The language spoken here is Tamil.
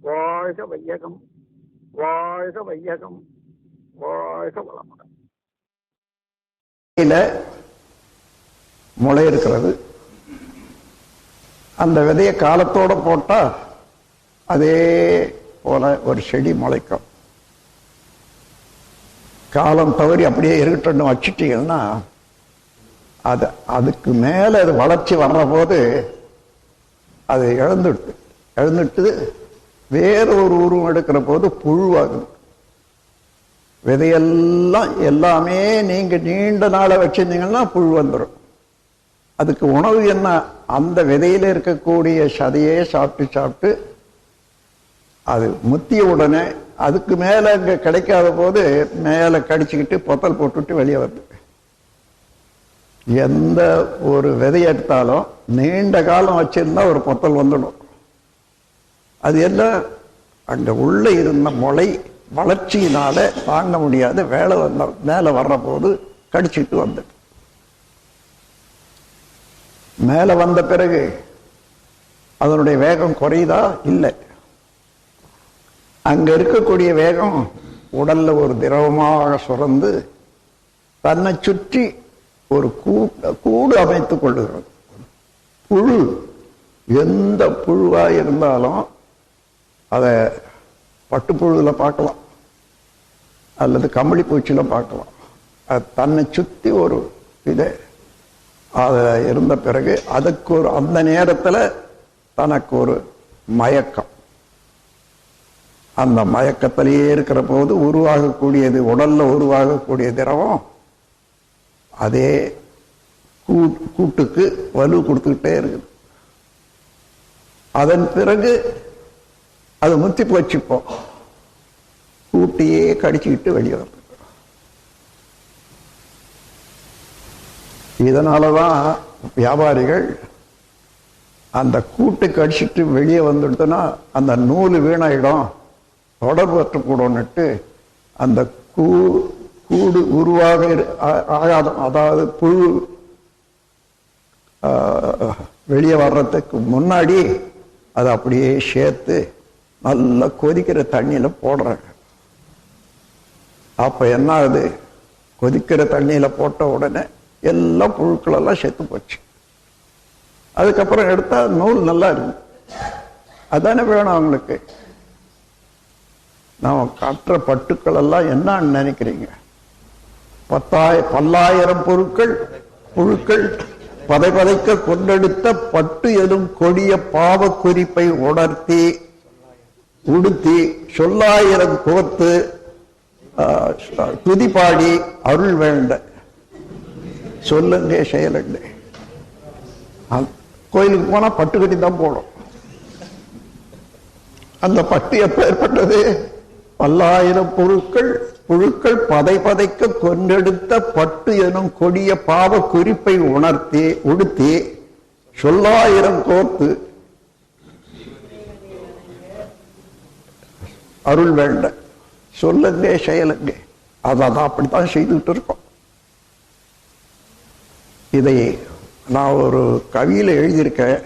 வாழ்க வையகம் வாழ்க வையகம் வாழ்க வளமுடன். முளை இருக்கிறது. அந்த விதைய காலத்தோட போட்டா அதே போல ஒரு செடி முளைக்கும். காலம் தவறி அப்படியே இருக்கட்டும் வச்சுட்டீங்கன்னா அது அதுக்கு மேல அது வளர்ச்சி வர்ற போது அது இழந்துட்டு இழந்துட்டு வேற ஒரு உருவம் எடுக்கிற போது புழுவாகுது. விதையெல்லாம் எல்லாமே நீங்க நீண்ட நாளை வச்சிருந்தீங்கன்னா புழு வந்துடும் அதுக்கு உணவு என்ன? அந்த விதையில இருக்கக்கூடிய சதையே சாப்பிட்டு சாப்பிட்டு அது முத்திய உடனே அதுக்கு மேலே அங்கே கிடைக்காத போது மேலே கடிச்சுக்கிட்டு பொத்தல் போட்டுட்டு வெளியே வருது. எந்த ஒரு விதை எடுத்தாலும் நீண்ட காலம் வச்சிருந்தா ஒரு பொத்தல் வந்துடும். அது எல்லாம் அந்த உள்ள இருந்த முளை வளர்ச்சியினால தாங்க முடியாத வேலை வந்த மேலே வர்ற போது கடிச்சிட்டு வந்துட்டு மேலே வந்த பிறகு அதனுடைய வேகம் குறையுதா? இல்லை. அங்க இருக்கக்கூடிய வேகம் உடல்ல ஒரு திரவமாக சுரந்து தன்னை சுற்றி ஒரு கூ- கூடு அமைத்துக் கொள்ளுகிறது புழு. எந்த புழுவா இருந்தாலும் அதை பட்டுப்புழுதில் பார்க்கலாம். அல்லது கம்பளி பூச்சியில் பார்க்கலாம். அது தன்னை சுத்தி ஒரு இது அது இருந்த பிறகு அதுக்கு ஒரு அந்த நேரத்துல தனக்கு ஒரு மயக்கம். அந்த மயக்கத்திலேயே இருக்கிற போது உருவாகக்கூடியது உடல்ல உருவாகக்கூடிய திரவம் அதே கூட்டுக்கு வலு கொடுத்துக்கிட்டே இருக்குது. அதன் பிறகு அது முத்தி போச்சுப்போம் கூட்டியே கடிச்சுக்கிட்டு வெளியே வருது இதனாலதான் வியாபாரிகள் அந்த கூட்டு கடிச்சிட்டு வெளியே வந்துடுதுன்னா அந்த நூல் வீணாயிடும். தொடர்பு கூடன்னுட்டு அந்த கூ கூடு உருவாக ஆகாத அதாவது புழு ஆஹ், வெளியே வர்றதுக்கு முன்னாடி அதை அப்படியே சேர்த்து நல்லா கொதிக்கிற தண்ணியில போடுறாங்க. அப்ப என்ன ஆகுது கொதிக்கிற தண்ணியில போட்ட உடனே எல்லா புழுக்கள் எல்லாம் செத்து போச்சு. அதுக்கப்புறம் எடுத்தா நூல் நல்லா இருக்கு. அதானே வேணும் அவங்களுக்கு? நாம் காட்டுற பட்டுக்கள் எல்லாம் என்னன்னு நினைக்கிறீங்க? பத்தாய பல்லாயிரம் பொருட்கள் புழுக்கள் பதை பதைக்க கொண்டெடுத்த பட்டு எதும் கொடிய பாவ குறிப்பை உணர்த்தி உடுத்தி சொல்லாயிரம் கோர்த்து ஆஹ், அருள் வேண்ட. சொல்லுங்க செயலுங்க. கோயிலுக்கு போனா பட்டு கட்டி தான் போடும். அந்த பட்டு எப்ப ஏற்பட்டது? பல்லாயிரம் பொருட்கள் புழுக்கள் பதை பதைக்க கொண்டெடுத்த பட்டு எனும் கொடிய பாவ குறிப்பை உணர்த்தி உடுத்தி சொல்லாயிரம் கோர்த்து அருள் வேண்ட. சொல்லுங்க செயலுங்க அதான் அப்படித்தான் செய்துட்டு இருக்கோம் இதை நான் ஒரு கவியில எழுதியிருக்கேன்.